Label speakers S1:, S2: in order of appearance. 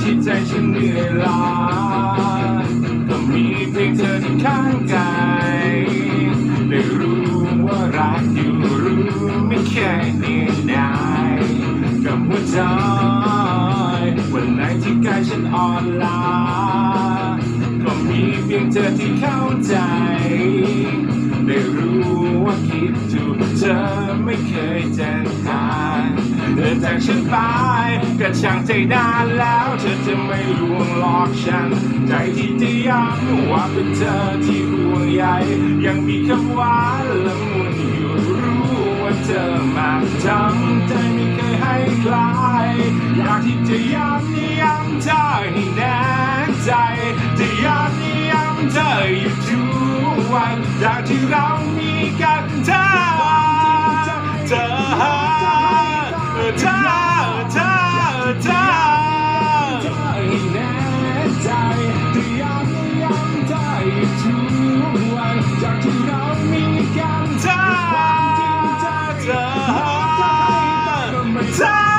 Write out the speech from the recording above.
S1: ชิดใจฉันเหนื่อยล้าก็มีเพียงเธอที่ข้างกายได้รู้ว่ารักอยู่รู้ไม่เคยเหนื่อยหน่ายกับหัวใจวันไหนที่กายฉันอ่อนล้าก็มีเพียงเธอที่เข้าใจได้รู้ว่าคิดถูกเธอไม่เคยจะทำ เดินจากฉันไปก็ช่างใจนานแล้วเธอจะไม่ลวงหลอกฉัน ใจที่จะย้ำว่าเป็นเธอที่ห่วงใยยังมีคำหวานละมุนอยู่รู้ว่าเธอมาทำใจไม่เคยให้ใครอยากที่จะย้ำย้ำเธอให้แน่ใจจะย้ำย้ำเธออยู่ทุกวันจากที่เรามีกันเธอ inside.